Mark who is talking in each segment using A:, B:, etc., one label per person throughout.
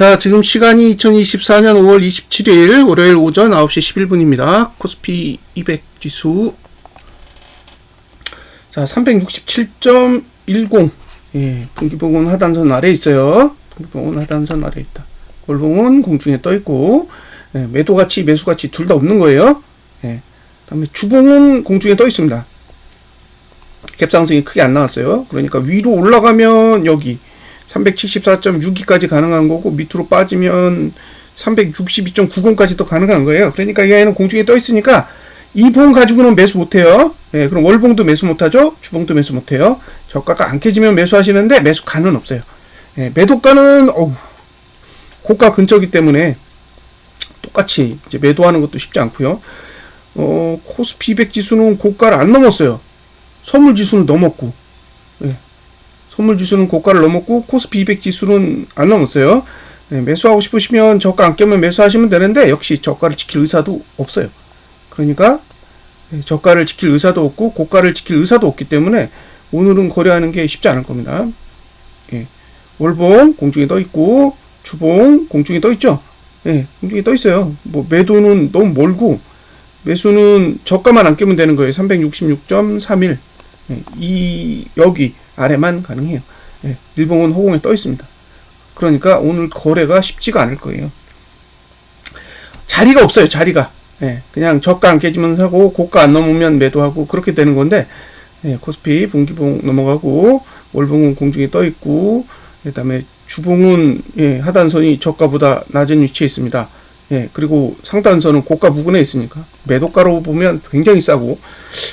A: 자, 지금 시간이 2024년 5월 27일 월요일 오전 9시 11분입니다. 코스피 200 지수 자, 367.10 예, 분기봉은 하단선 아래 있어요. 분기봉은 하단선 아래 있다. 월봉은 공중에 떠 있고 예, 매도 가치, 매수 가치 둘 다 없는 거예요. 예. 그다음에 주봉은 공중에 떠 있습니다. 갭상승이 크게 안 나왔어요. 그러니까 위로 올라가면 여기 374.62까지 가능한 거고 밑으로 빠지면 362.90까지도 가능한 거예요. 그러니까 이 아이는 공중에 떠 있으니까 이봉 가지고는 매수 못 해요. 예, 그럼 월봉도 매수 못 하죠. 주봉도 매수 못 해요. 저가가 안 깨지면 매수하시는데 매수가는 없어요. 예, 매도가는 어우, 고가 근처기 때문에 똑같이 이제 매도하는 것도 쉽지 않고요. 어, 코스피 200 지수는 고가를 안 넘었어요. 선물 지수는 넘었고, 예. 선물 지수는 고가를 넘었고, 코스피 200 지수는 안 넘었어요. 예, 매수하고 싶으시면 저가 안 깨면 매수하시면 되는데, 역시 저가를 지킬 의사도 없어요. 그러니까, 예, 저가를 지킬 의사도 없고, 고가를 지킬 의사도 없기 때문에, 오늘은 거래하는 게 쉽지 않을 겁니다. 예. 월봉 공중에 떠 있고, 주봉 공중에 떠 있죠? 예, 공중에 떠 있어요. 뭐, 매도는 너무 멀고, 매수는 저가만 안 깨면 되는 거예요. 366.31. 예, 이 여기 아래만 가능해요. 예, 일봉은 호공에 떠 있습니다. 그러니까 오늘 거래가 쉽지가 않을 거예요. 자리가 없어요. 자리가. 예, 그냥 저가 안 깨지면 사고 고가 안 넘으면 매도하고 그렇게 되는 건데 예, 코스피 분기봉 넘어가고 월봉은 공중에 떠 있고 그 다음에 주봉은 예, 하단선이 저가보다 낮은 위치에 있습니다. 예, 그리고 상단선은 고가 부근에 있으니까 매도가로 보면 굉장히 싸고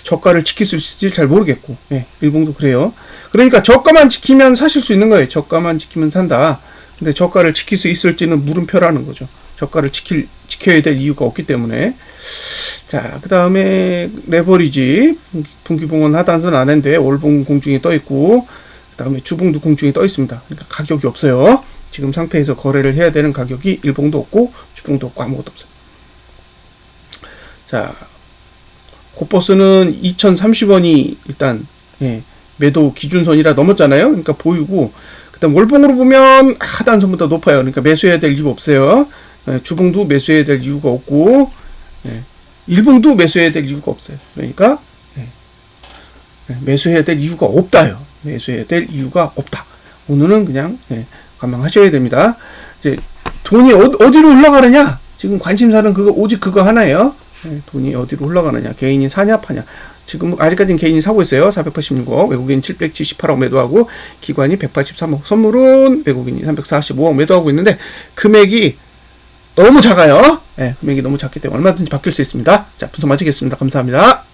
A: 저가를 지킬 수 있을지 잘 모르겠고 예, 일봉도 그래요. 그러니까 저가만 지키면 사실 수 있는 거예요. 저가만 지키면 산다. 근데 저가를 지킬 수 있을지는 물음표라는 거죠. 저가를 지킬 지켜야 될 이유가 없기 때문에 자, 그 다음에 레버리지 분기봉은 하단선 안인데 월봉 공중에 떠 있고 그 다음에 주봉도 공중에 떠 있습니다. 그러니까 가격이 없어요. 지금 상태에서 거래를 해야 되는 가격이 일봉도 없고 주봉도 없고 아무것도 없어요. 자, 고버스는 2,030원이 일단 예, 매도 기준선이라 넘었잖아요. 그러니까 보이고 그다음 월봉으로 보면 하단선보다 높아요. 그러니까 매수해야 될 이유가 없어요. 예, 주봉도 매수해야 될 이유가 없고 예, 일봉도 매수해야 될 이유가 없어요. 그러니까 예, 예, 매수해야 될 이유가 없다요. 매수해야 될 이유가 없다. 오늘은 그냥 예, 감망하셔야 됩니다. 이제 돈이 어, 어디로 올라가느냐? 지금 관심사는 그거 오직 그거 하나예요. 예, 돈이 어디로 올라가느냐? 개인이 사냐 파냐? 지금 아직까지는 개인이 사고 있어요. 486억, 외국인 778억 매도하고 기관이 183억, 선물은 외국인이 345억 매도하고 있는데 금액이 너무 작아요. 예, 금액이 너무 작기 때문에 얼마든지 바뀔 수 있습니다. 자, 분석 마치겠습니다. 감사합니다.